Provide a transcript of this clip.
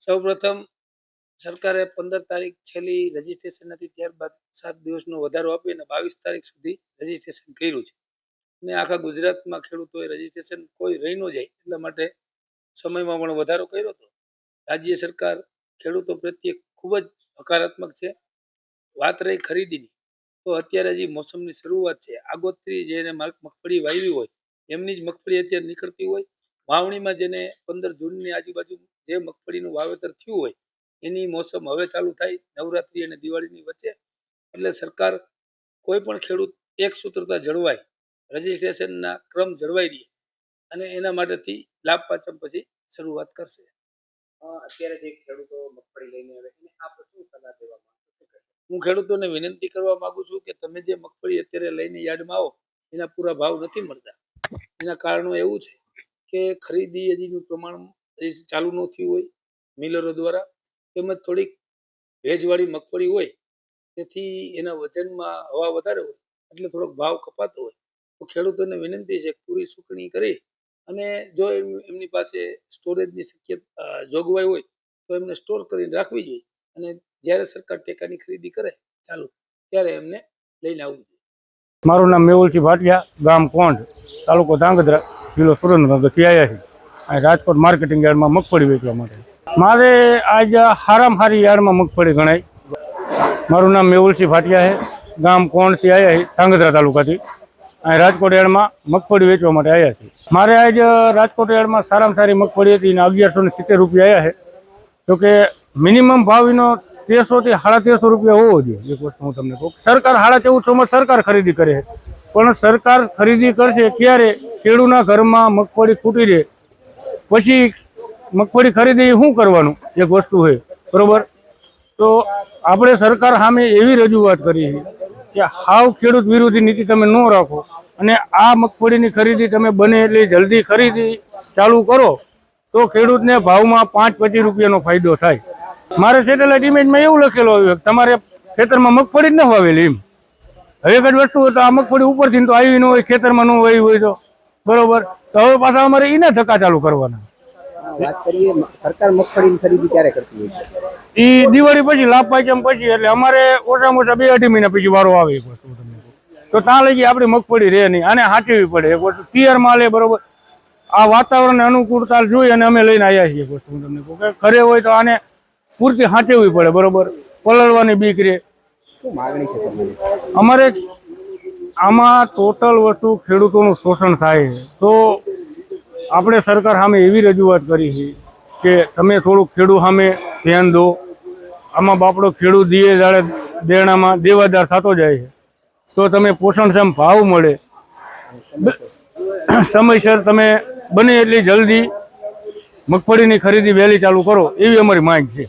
સૌપ્રથમ સરકારે પંદર તારીખ છેલ્લી રજીસ્ટ્રેશન હતી, ત્યારબાદ સાત દિવસનો વધારો આપીને બાવીસ તારીખ સુધી રજીસ્ટ્રેશન કર્યું છે. અને આખા ગુજરાતમાં ખેડૂતોએ રજીસ્ટ્રેશન કોઈ રહી ન જાય એટલા માટે સમયમાં પણ વધારો કર્યો હતો. રાજ્ય સરકાર ખેડૂતો પ્રત્યે ખૂબ જ હકારાત્મક છે. વાત રહી ખરીદીની, તો અત્યારે હજી મોસમની શરૂઆત છે. આગોતરી જેને માગ- મગફળી વાવી હોય, એમની જ મગફળી અત્યારે નીકળતી હોય. વાવણીમાં જેને પંદર જૂનની આજુબાજુ જે મગફળીનું વાવેતર થયું હોય એની મોસમ હવે ચાલુ થાય નવરાત્રી અને દિવાળીની વચ્ચે. એટલે સરકાર કોઈ પણ ખેડૂત એક સૂત્રતા જળવાય રજીસ્ટ્રેશનના ક્રમ જળવાઈ રહે અને એના માટેથી લાભ પાચમ પછી શરૂઆત કરશે. અત્યારે જે ખેડૂતો મગફળી લઈને આવે એને આપ શું સલાહ દેવા માંગો છો? શું કહેશો? હું ખેડૂતોને વિનંતી કરવા માંગુ છું કે તમે જે મગફળી અત્યારે લઈને યાર્ડમાં આવો એના પૂરા ભાવ નથી મળતા. એના કારણો એવું છે કે ખરીદી હજીનું પ્રમાણ ચાલુ ન થયું હોય, મિલરો દ્વારા, તેમજ થોડીક ભેજવાળી મગફળી હોય, તેથી એના વજનમાં હવા વધારે હોય, એટલે થોડોક ભાવ કપાતો હોય. તો ખેડૂતોને વિનંતી છે પૂરી સુકણી કરી અને જો એમ- એમની પાસે સ્ટોરેજની શક્યતા જોગવાઈ હોય, તો એમને સ્ટોર કરીને રાખવી જોઈએ. અને જ્યારે સરકાર ટેકાની ખરીદી કરે ચાલુ, ત્યારે એમને લઈને આવવું જોઈએ. મારું નામ મેહુલસિંહ ભાટિયા, ગામ કોંઢ, તાલુકો ધાંગધ્રા, જિલ્લો સુરેન્દ્રનગરથી આવ્યા છે અહીં રાજકોટ માર્કેટિંગ યાર્ડમાં મગફળી વેચવા માટે. મારે આજ હારામ હારી યાર્ડમાં મગફળી ગણાય. મારું નામ મેહુલસિંહ ભાટિયા છે. ગામ કોણથી આવ્યા છે? ધાંગધ્રા તાલુકાથી. અહીં રાજકોટ યાર્ડમાં મગફળી વેચવા માટે આવ્યા છે મારે આજ રાજકોટ યાર્ડમાં સારામાં સારી મગફળી હતી અને અગિયારસો ને સિત્તેર રૂપિયા આવ્યા છે. જોકે મિનિમમ ભાવ એનો તેરસો થી સાડા તેરસો રૂપિયા હોવો જોઈએ. એક વસ્તુ હું તમને કહું. સરકાર સાડા ચૌદસોમાં સરકાર ખરીદી કરે છે. પણ સરકાર ખરીદી કરશે ક્યારે? ખેડૂના ઘરમાં મગફળી ખૂટી રહે. પછી મગફળી ખરીદી શું કરવાનું? એક વસ્તુ છે બરોબર? તો આપણે સરકાર સામે એવી રજૂઆત કરી છે કે હાવ ખેડૂત વિરોધી નીતિ તમે ન રાખો. અને આ મગફળીની ખરીદી તમે બને એટલી જલ્દી ખરીદી ચાલુ કરો, તો ખેડૂતને ભાવમાં પાંચ પચીસ રૂપિયાનો ફાયદો થાય. મારે સેટેલાઇટ ઇમેજમાં એવું લખેલું આવ્યું કે તમારે ખેતરમાં મગફળી જ ન વાવેલી એમ. હવે એક જ વસ્તુ હોય તો આ મગફળી ઉપરથી તો આવી ન હોય, ખેતરમાં ન વાવી હોય તો. બરોબર. તો હવે પાછા અમારે એને ધક્કા ચાલુ કરવાના. વાત કરીએ સરકાર મગફળીની ખરીદી ક્યારે કરતી હોય એ દિવાળી પછી લાભ પાંચમ પછી એટલે અમારે ઓછામાં ઓછા બે અઢી મહિના પછી વારો આવે એક વસ્તુ તમને તો ત્યાં લગી આપણી મગફળી રહે નહીં. આને સાચવવી પડે એક વસ્તુ. પિયર માલે બરોબર. આ વાતાવરણને અનુકૂળતા જોઈ અને અમે લઈને આવ્યા છીએ વસ્તુ હું તમને કહું કે ઘરે હોય તો આને પૂરતી સાચવવી પડે બરોબર. પલળવાની બીક રે. શું માગણી છે તમારી? અમારે આમાં ટોટલ વસ્તુ ખેડૂતોનું શોષણ થાય છે. તો આપણે સરકાર સામે એવી રજૂઆત કરી છે કે તમે થોડુંક ખેડૂત સામે ધ્યાન દો. આમાં બાપડો ખેડૂત દીએ દાડે દેણામાં દેવાદાર થતો જાય છે. તો તમે પોષણક્ષમ ભાવ મળે. સમયસર તમે બને એટલી જલ્દી મગફળીની ખરીદી વહેલી ચાલુ કરો એવી અમારી માંગ છે.